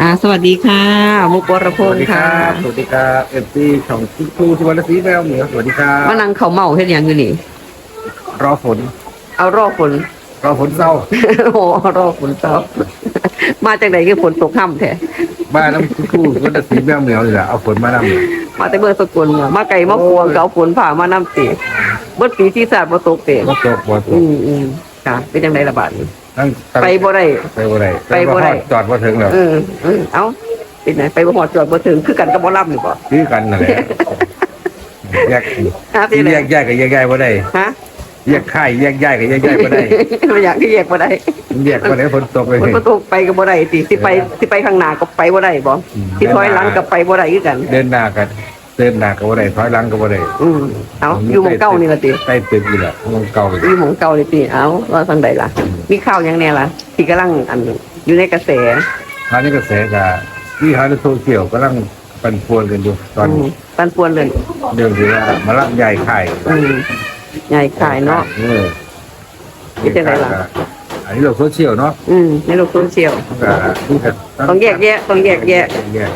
อ่าสวัสดีค่ะมุกวรพสงวัสดีศ์คค่ะรับสวัสดีครับเอฟซีช่องทุกทูสุวรรณศรีแมวเหมียวสวัสดีครับมานั่งเขาเมาเฮ็ดหยังอยู่นี่ รอฝนเอารอฝน รอฝนเศร้าโอ้รอฝนเศร้ามาจากไหนคือฝนตกค่ำแท้บ้านน้ำทุกทูสุวรรณศรีแมวเหมียวนี่แหละเอาฝนมานำมาแต่เบอร์สกลเนี่ยมาไก่มาพวงก็เอาฝนผ่ามาน้ำตีเบิดปีที่ศาสตร์บ่ตกเตะก็ตกบ่ตอืกมอืมค่ะเป็นจังไดระบาดนี้ นั่งไปบ่ได้ ไปบ่ได้ไปบ่ได้ จอดบ่ถึงแล้วเออเออเอ้าเป็นไหนไปบ่ฮอดจอดบ่ถึงคือกันกับบ่รับนี่บ่คือกันนั่นแหละแยกฮะเป็นที่ไงแยกแยกกับแยกแยกบ่ได้ฮะแยกค่ายแยกย้ายกับแยกย้ายบ่ได้ไม่อยากที่แยกบ่ได้แยกบ่ได้ฝนตกเลยฝนบ่ตกไปก็บ่ได้ติสิไปสิไปข้างหน้าก็ไปบ่ได้บ่อืมสิถอยหลังก็ไปบ่ได้คือกัน เดินหน้ากัน เดินหน้าก็บ่ได้ถอยหลังก็บ่ได้อืมเอาอยู่หมองเก่านี่ล่ะติใต้ตึกนี่แหละหมองเก่าเลยอยู่หมองเก่านี่ติเอาว่าทางใดล่ะ มีข่าวหยังแน่ล่ะที่กำลังอันอยู่ในกระแสคราวนี้กระแสกับที่เขาในโซเชียลกำลังปั่นป่วนกันอยู่ตอนอืมปันป่วนเลยเรื่องที่ว่ามาลักใหญ่ไข่อืมใหญ่ขายเนาะ เออคิดยังไงล่ะ อันนี้โลกโซเชียลเนาะอืมในโลกโซเชียลก็ที่จะต้องแยกแยะต้องแยกแยะ แยก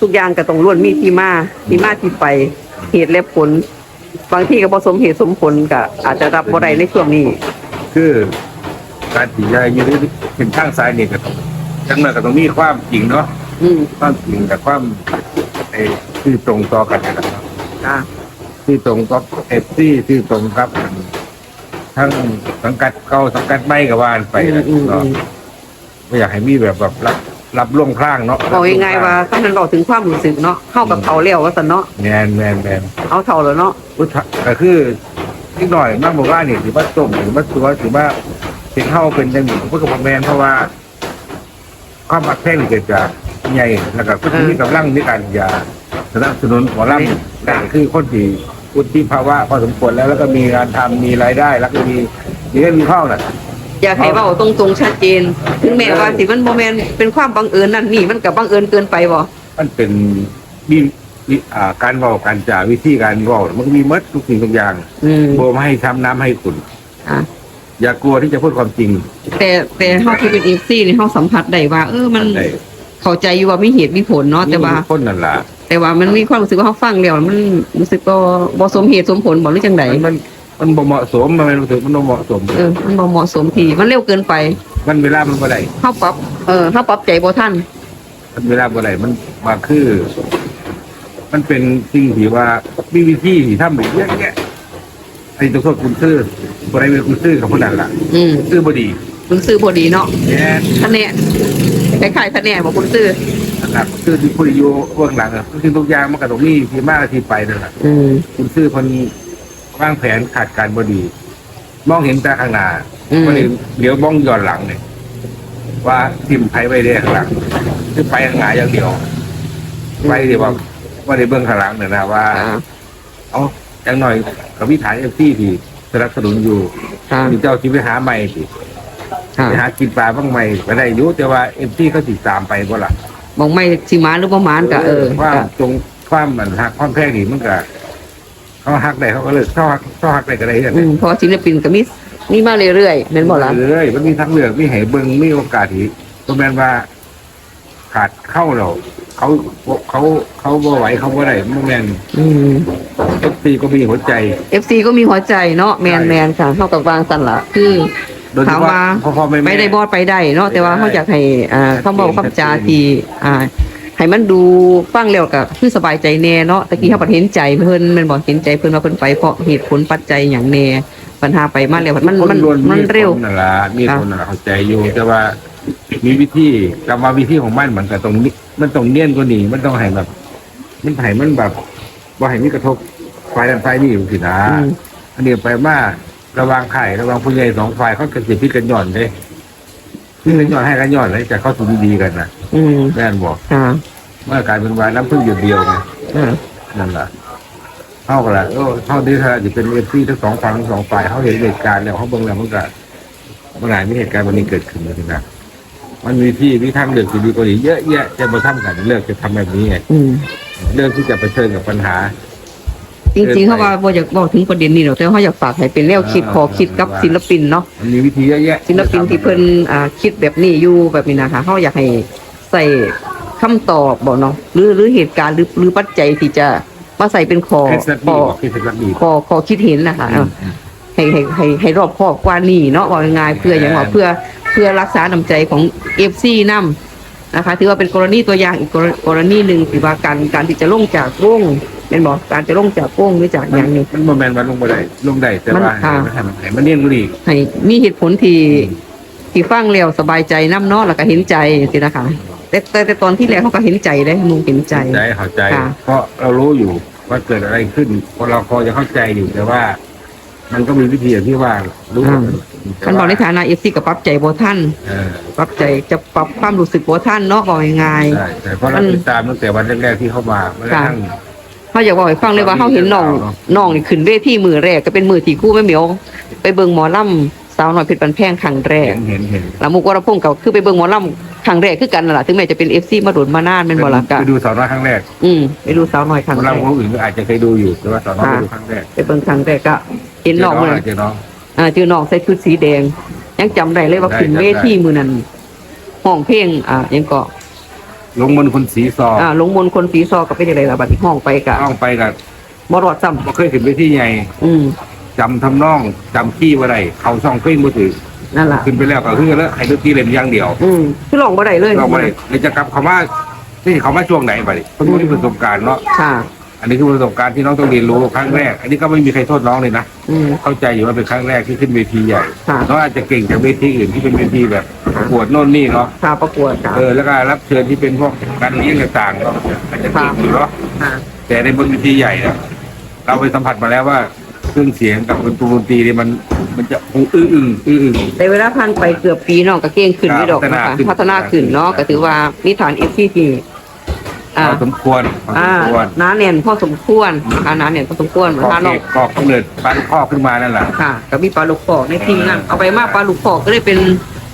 ทุกอย่างก็ต้องล้วนมีที่มาที่มาที่ไปเหตุและผล บางที่ก็บ่สมเหตุสมผลก็อาจจะรับบ่ได้ในช่วงนี้ คือการตีใหญ่ยืนเป็นข้างซ้ายนี่ก็ต้องจังนั้นก็ต้องมีความจริงเนาะอืมความจริงกับความไอ้ที่ตรงต่อกันนะครับอ่าที่ตรงกับเอฟซีที่ตรงกับทั้งสังกัดเก่าสังกัดใหม่กับว่านไปอืมนะอืมเนาะอืมไม่อยากให้มีแบบแบบรับ รับล่วงพลางเนาะบอกยังไงว่าถ้ามันบอกถึงความรู้สึกเนาะเข้ากับเขาแล้วว่าซั่นเนาะแมนแมนแมนเอาเท่าแล้วเนาะพุทธะก็คือนิดหน่อยมากบอกว่านี่ถือว่าต้มถือว่าตัวถือว่าเป็นเข้าเป็นจังหนึ่งเพื่อกับแมนเพราะว่าความมักแท่งนี่เกิดจากใหญ่แล้วก็ก็ที่มีกำลังในการอย่าสนับสนุนหัวล่ำแต่คือคนที่วุฒิภาวะพอสมควรแล้วแล้วก็มีงานทำมีรายได้ แล้วก็มีมีเงินมีข้าวน่ะ อยากให้เว้าตรงๆชัดเจน ถึงแม้ว่าสิมันบ่แม่นเป็นความบังเอิญนั่นนี่มันก็บังเอิญเกินไปบ่มันเป็นมีมีอ่าการเว่าการจ่าวิธีการเว่ามันก็มีหมัดทุกสิ่งทุกอย่างอืมโบมาให้ทำน้ำให้ขุนอะอย่ากลัวที่จะพูดความจริงแต่แต่เฮาที่เป็น FC นี่เฮาสัมผัสได้ว่า เออมันได้เข้าใจอยู่ว่ามีเหตุมีผลเนาะแต่ว่า มีคนนั่นล่ะแต่ว่ามันมีความรู้สึกว่าเฮาฟังแล้วมันรู้สึกว่าบ่สมเหตุสมผลบ่หรือจังไดมันมัน มันบ่เหมาะสมมันไม่รู้สึกมันบ่เหมาะสม เออมันบ่เหมาะสมทีมันเร็วเกินไปมันเวลามันบ่ได้เฮาปรับเออเฮาปรับใจบ่ทันมันเวลาบ่ได้มันมาคือ มันเป็นสิ่งที่ว่ามีวิธีที่ทำแบบเยอะแยะไอ้ตัวโทษคุณซื้อบ่ได้เป็นคุณซื้อกับคนนั้นล่ะอืมซื้อบ่ดีคุณซื้อบ่ดีเนาะแย่คะแนนคล้ายๆคะแนนบ่คุณซื้อนะครับซื้อที่ผู้อยู่เบื้องหลังอะทุกสิ่งทุกอย่างมันก็ต้องมีที่มาที่ไปนั่นแหละอืมคุณซื้อคน วางแผนขาดการบดี มองเห็นแต่ข้างหน้าอืมวันนี้เดี๋ยวมองย้อนหลังเนี่ยว่าทิมไผไปได้ข้างหลังคือไปข้างหน้าอย่างเดียวไปเดี๋ยวว่าว่าในเบื้องข้างหลังเนี่ยนะว่าอ่าเอาอย่างหน่อยกับวิถีเอฟซีที่สนับสนุนอยู่ค่ะมีเจ้าที่ไปหาใหม่สิค่ะไปหากินปลาบ้างใหม่ก็ได้อยุ่แต่ว่าเอฟซีเขาติดตามไปบ่ล่ะมองไม่สิมาหรือบ่มานก็เออความก็ตรงความมันหักความแพงนี่มันก็ เขาหักได้เขาก็เลิกเขาหักเขาหักได้ก็ได้อย่างอืนี้มเพราะศิลปินก็มีมีมาเรื่อยๆแม่นบ่ล่ะเลยมันมีทั้งเลือกมีให้เบิ่งมีโอกาสที่ตรงนั้นว่า ขาดเข้าเราเขาเขาเขาบ่ไหวเขาบ่ได้บ่แม่นอืมเอฟซีก็มีหัวใจ FC ก็มีหัวใจเนาะแมนแมนค่ะเท่ากับวางสั่นละคือโดยเฉถามพาะว่าพ่อพ่อแม่ไปแม่ได้บอดไปได้เนาะแต่ว่าไปได้เขาอยากให้อ่าคำบอกคำจาที่อ่า ให้มันดูฟังแล้วก็คือสบายใจแน่เนาะตะกี้เขาประเห็นใจเพิ่นแมันบอกเห็นใจเพิ่นว่าเพิ่นไปเพราะเหตุผลปัจจัยอย่างแน่ปัญหาไปมาแล้วมันมันมันคล้วนมันเร็วคนนั่นล่ะมีครับคนนั่นล่ะเข้าใจอยู่แต่ว่า มีวิธีกรรมวิธีของมันเหมือนกับตรงนี้มันต้องเนียนกว่านี้มันต้องให้แบบ มันให้มันแบบว่าให้มีกระทบฝ่ายนั้นฝ่ายนี้สินะอืมอันนี้ไปมาระหวังไข่ระหวังผู้ใหญ่สองฝ่ายเขากันสิพิดกันหย่อนเลย พิดกันหย่อนให้กันหย่อนเลยจะเข้าสู่ดีๆกันนะอืมแม่นบอกค่ะเมื่อกลายเป็นวายน้ำพึ่งหยดเดียวไงอ่านั่นแหละเท่ากันละเออเท่าที่ถ้าจะเป็นเอฟซีทั้งสองฝั่งทั้งสองฝ่ายเขาเห็นเหตุการณ์แล้วเขาเบิ่งแล้วมันก็เมื่อไหร่มีเหตุการณ์วันนี้เกิดขึ้นเลยนะมันมีที่มีทางเลือกที่ดีกว่านี้เยอะแยะจะมาทำกันเลือกจะทำแบบนี้ไงอืมเลือกที่จะเผชิญกับปัญหา จริงๆเขาว่าบ่อยากบอกถึงประเด็นนี้หรอกแต่เขาอยากฝากให้เป็นแนวคิดอ่าขอคิดกับศิลปินเนาะมันมีวิธีเยอะแยะศิลปินที่เพิ่นอ่าคิดแบบนี้อยู่แบบนี้นะคะเขาอยากให้สส่คำตอบบ่เนาะหรือหรือเหตุการณ์หรือหรือปัจจัยที่จะมาใส่เป็นขอเคสนักขดีอเคสนักดีขอขอคิดเห็นนะคะเออให้ให้ให้ให้รอบคอบกว่านี้เนาะว่าง่ายๆเพื่ออย่างว่าเพื่อเพื่อรักษาน้ำใจของ FC นํ นะคะ ถือว่าเป็นกรณีตัวอย่างอีกกรกรณีหนึ่งที่ว่าการการที่จะลงจากวงเป็นบอกการจะลงจากวงหรือจากอย่างนี้มันโมเมนต์มันลงมาได้ลงได้แต่ว่ามันค่ะให้มันให้มันให้มันเลี่ยงรีให้มีเหตุผลที่ที่ฟังแล้วสบายใจน้ำเนาะแล้วก็เห็นใจสินะคะแต่แต่แต่ตอนที่แล้วเขาก็เห็นใจได้มุงเห็นใจใจเข้าใจค่ะเพราะเรารู้อยู่ว่าเกิดอะไรขึ้นพอเราพอจะเข้าใจอยู่แต่ว่า มันก็มีวิธีอย่างที่ว่ารู้อ่าแต่ท่านบว่าอกในฐานะเอฟซีกับปรับใจบ่ท่านเออปรับใจจะปรับความรู้สึกบ่ท่านเนาะบอกง่าย ใช่ใช่เพราะเรามันติดตามตั้งแต่วันแรกๆที่เข้ามาไม่กระทั่งๆเขาอยากบอกให้ฟังเลยว่าเขาเห็นน้องเนาะน้องนี่ขึ้นเวทีมือแรกก็เป็นมือที่คู่แม่เหมียวไปเบิ่งหมอลำสาวน้อยเพชรบันแพงครั้งแรก เห็นเห็นเห็นแล้วมุกวรพงศ์ก็คือไปเบิ่งหมอลำครั้งแรกคือกันนั่นล่ะถึงแม้จะเป็น FC มาโดนมานานแม่นบ่ล่ะกะไปดูสาวน้อยครั้งแรกอืมไปดูสาวน้อยครั้งแรเราก คนอื่นก็อาจจะเคยดูอยู่แต่ว่าสาวน้อยค่ะไปดูครั้งแรกไปเบิ่งครั้งแรกก็ เห็นน้องเจมื้ออนั้นเจอน้องอ่าเจอน้องใส่ชุดสีแดง ยังจำได้เลยว่าได้ขึ้นจำได้เวทีมือนั้นห้องเพลงอ่ายังก็ลงบนคนสีซออ่าลงมนต์คนสีซอก็เป็นอะไรล่ะบัดนี้ห้องไปกะต้องไปกับบ่รอดซ้บ่เคยขึ้นไปที่ใหญ่ำอืมจำทำนองจำขี้ว่าไรเขาช่องเพลงมือถือนั่นล่ะขึ้นไปแล้วก็คือแล้วให้ดนตรีเล่นอย่างเดียว อืมคือร้องบ่ได้เลยเราไปเลยจะกลับเขามาที่เขามาช่วงไหนไปเพิ่งมีประสบการณ์เนาะค่ะ อันนี้คือประสบการณ์ที่น้องต้องเรียนรู้ครั้งแรก อันนี้ก็ไม่มีใครโทษน้องเลยนะ อืม เข้าใจอยู่ว่าเป็นครั้งแรกที่ขึ้นเวทีใหญ่ค่ะ น้องอาจจะเก่งจากเวทีอื่นที่เป็นเวทีแบบประกวดโน่นนี่เนาะ ค่ะประกวดค่ะ เออแล้วก็รับเชิญที่เป็นพวกการเลี้ยงต่างๆเนาะอาจจะเก่งอยู่เนาะ ค่ะ แต่ในบนเวทีใหญ่เนี่ยเราไปสัมผัสมาแล้วว่าเครื่องเสียงกับดนตรีดนตรีเนี่ยมัน มันจะอื้ออึ้งอื้ออึ้งแต่เวลาผ่านไปเกือบปีน้องก็เก่งขึ้นครับไม่ดอกนะพัฒนาคะขึ้นพัฒนาขึ้นเนาะก็ถือว่ามีฐาน FC ที่ อ่าพอสมควรพอสอ่ามควรหนาแน่นพอสมควรนะคะหนาแน่นพอสมควรก็ถ้าน้องก็กำเนิดบ้านข้อขึ้นมานั่นแหละค่ะกับมีปลาลูกปอกในทีมงานเอาไปมากปลาลูกปอกก็เลยเป็น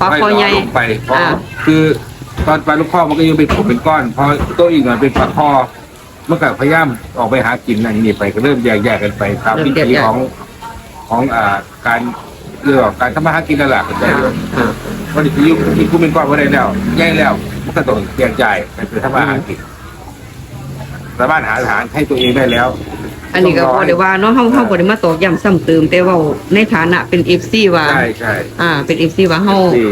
ปลาคอใหญ่ไม่ลงไปเพราะอ่า คือตอนปลาลูกข้อมันก็ยังเป็นผมเป็นก้อนพอตัวอีกหน่อยเป็นปลาคอเมื่อกี้พยายามออกไปหากินนั่นนี่ไปก็เริ่มแยกแยกกันไปตามวิถีของของอ่าการเรื่องของการทำมาหากินนั่นแหละเข้าใจไหมอ่าวันนี้ยุคที่กูเป็นก้อนมาได้แล้วแย่แล้วมันก็ต้องแยกจ่ายไปทำมาหากิน สามารถหาอาหารให้ตัวเองได้แล้วอันนี้ก็บ่ได้ว่าเนาะเฮาเฮาบ่ได้มาตอกย้ำซ้ำเติมแต่เว่าในฐานะเป็น FC ว่า ใช่ใช่อ่า เป็น FC ว่าเฮาที่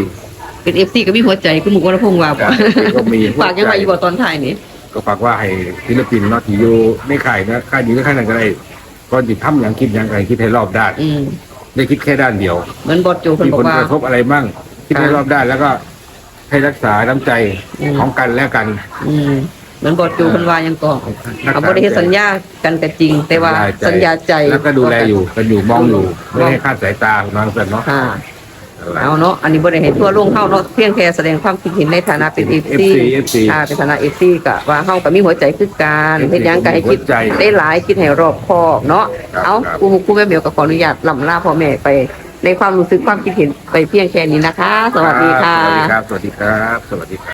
เป็น FC ก็มีหัวใจคือหมู่วรพงษ์ว่าบ่ก็มีหัวใจฝากยังไงอยู่บ่ตอนท้ายนี่ ก็ฝากว่าให้ศิลปินเนาะที่อยู่ในค่ายนะค่ายนี้ก็ค่ายนั้นก็ได้ก่อนจิตทำอย่างคิดอย่างไรคิดให้รอบด้านอืมได้คิดแค่ด้านเดียว เหมือนบอสโจเพิ่นมีบอผกลว่ากระทบอะไรมั่งคิดให้รอบด้านแล้วก็ให้รักษาน้ำใจอืมของกันและกัน อืมเห มือนบอสโจเพิ่นว่าหยังก็รักษาก็บ่ได้เฮ็ดสัญญากันก็จริง แต่ว่าสัญญาใจแล้วก็ดูแลอยู่กันอยู่มองอยู่ไม่ให้คลาดสายตาของน้องเสร็จเนาะค่ะเอาเนาะอันนี้บ่ได้ให้ทั่วโลกเฮาเนาะเพียงแค่แสดงความคิดเห็นในฐานะเป็น FC FC อ่าเป็นฐานะ FC ก็ว่าเฮาก็มีหัวใจคือกันเฮ็ดหยังก็ให้คิดหัวใจได้หลายคิดให้รอบคอบเนาะครับเอาครับครูครูแม่เหมียวก็ขออนุญาตลำลาพ่อแม่ไป ในความรู้สึกความคิดเห็นไปเพียงแค่นี้นะคะ สวัสดีค่ะสวัสดีครับสวัสดีครับสวัสดีครับ